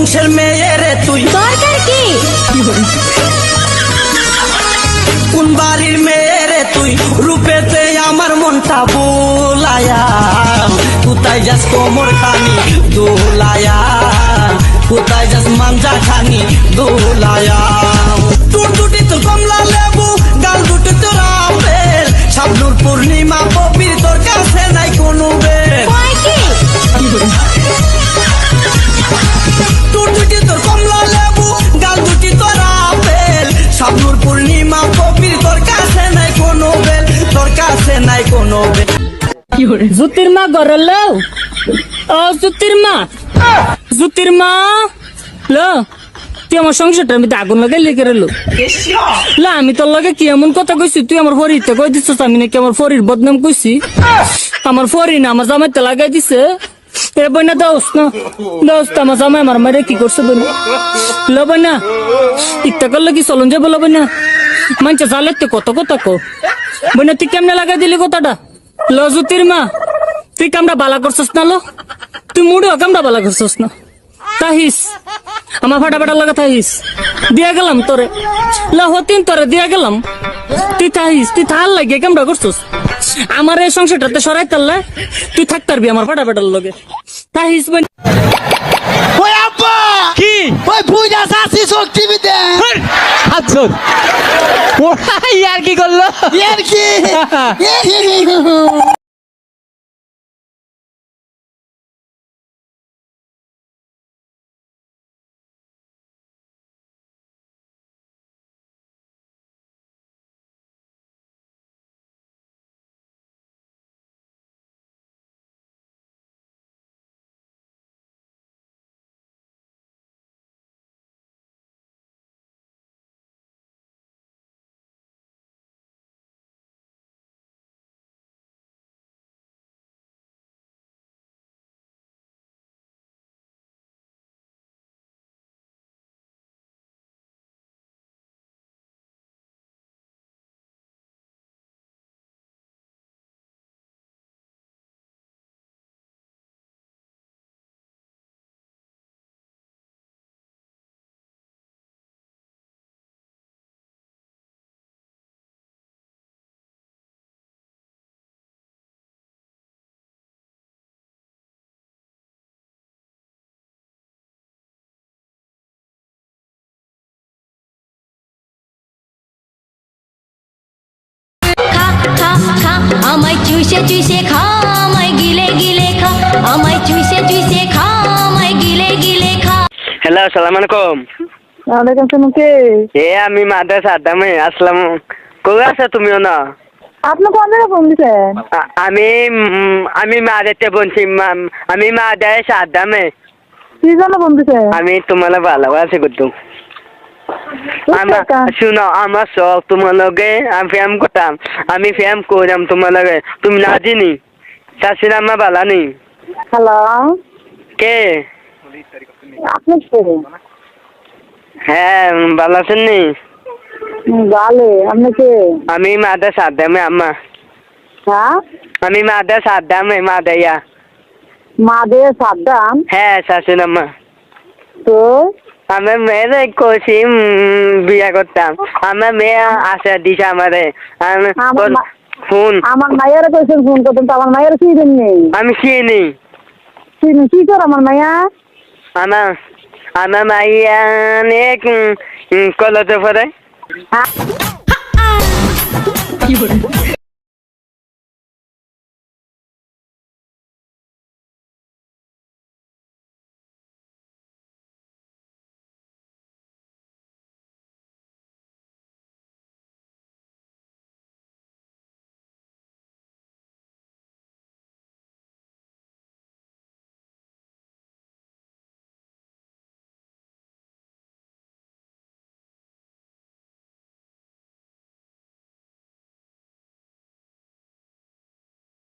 বংশের মেয়ে রে তুই। দরকার কি? কোন বাড়ির মেয়ে রে তুই? রূপেতে আমার মনটা বোলায়া। কোথায় যাস কোমর খানি দোলায়া। কোথায় যাস মাঞ্জা খানি দোলায়া। টুট টুটি তো কমলা জুতির মা গরল ও, জুতির তুই আমার সংসারটার মধ্যে আগুন লাগাই লেগে রেলো লা? আমি তোর লগে কি এমন কথা কইছি? তুই আমার ফরিতে কই দিছিস? আমি নাকি আমার ফরির বদনাম কইছি। আমার ফরি না, আমার জামাইতে লাগাই দিছে। এ বইনা দোস না দোস আমার জামাই আমার মারে কি করছে বইনা? ল বইনা ইত্যা করলে কি চলন যাব ল বইনা? মানছে জালেতে কত কথা কো? বইনা, তুই কেমনে লাগাই দিলি কথাটা? ল জুতির মা তুই কামটা বালা করছস না লো? তুই মুড়েও কামটা বালা করছস না। তাহিস আমার ফাটা ফাটা লাগা তাহিস। দিয়া গেলাম তোরে। লা হতিন তোরে দিয়া গেলাম। তুই তাহিস তুই থাল লাগে কামটা করছস। আমার এই সংসারটাতে সরাই তাল্লা তুই থাক পারবি আমার ফাটা ফাটার লগে। তাহিস কি? ওই বুইরা সাসি শক্তি আচ্ছা ওরা ইয়ার কি করল? ইয়ার কি? আমায় চুষে চুষে খা আমায় গিলে গিলে খা আমায় চুষে চুষে খা আমায় গিলে গিলে খা। হ্যালো সালাম আলাইকুম। ওয়ালাইকুম সালাম কে? এ আমি মাদ্রাস আদামে আসলাম। কই আছো তুমিও না? আপনি কোন জায়গায় ফোন দিছেন আমি আমি মাদাতে বলছি আমি মাদাস আদামে। কি জন্য ফোন দিছেন আমি তোমার ভালোবাসি করতো আমার শুনো আমার শখ তোমার লগে আমি ফ্যাম করতাম আমি ফ্যাম করলাম তোমার লগে তুমি না জিনি চাষির আমার ভালো নেই হ্যালো কে আপনি কে হ্যাঁ ভালো আছেন নি গালে আপনি কে আমি মাদাস আদামে আম্মা হ্যাঁ আমি মাদাস আদামে মাদাইয়া মাদে সাদ্দাম হ্যাঁ শাশুড় আম্মা তো আমার মেয়ের কষি বিয়া করতাম। আমার মেয়ে আশা দিছে আমারে। আমি ফোন আমার মায়ের কইছেন ফোন করতেন তো আমার মায়ের কি দিন নেই? আমি চিনি। চিনি কি কর আমার মায়া? আমার আমার মাইয়া অনেক কলেজে পড়ে।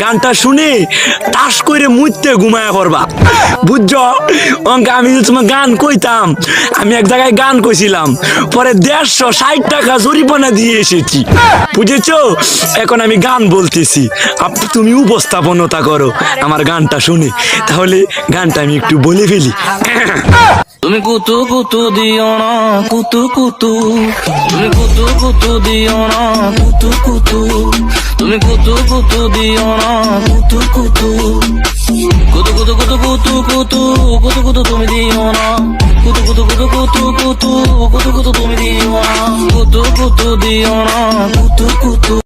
গানটা শুনে তাস করে মুইতে ঘুমায় করবা বুঝছ? অঙ্ক, আমি যে তোমার গান কইতাম, আমি এক জায়গায় গান কইছিলাম, পরে দেড়শো ষাট টাকা জরিমানা দিয়ে এসেছি। বুঝেছ? এখন আমি গান বলতেছি। তুমি উপস্থাপনতা করো আমার গানটা শুনে। তাহলে গানটা আমি একটু বলে ফেলি। কুতু কুতু দিও না কুতু কুতু তুমি কুতু কুতু দিও না কুতু কুতু তুমি কুতু কুতু দিও না কুতু কুতু কুতু কুতু কুতু কুতু কুতু কুতু কুতু তুমি দিও না কুতু কুতু কুতু কুতু কুতু কুতু কুতু তুমি দিও না কুতু কুতু দিও না কুতু কুতু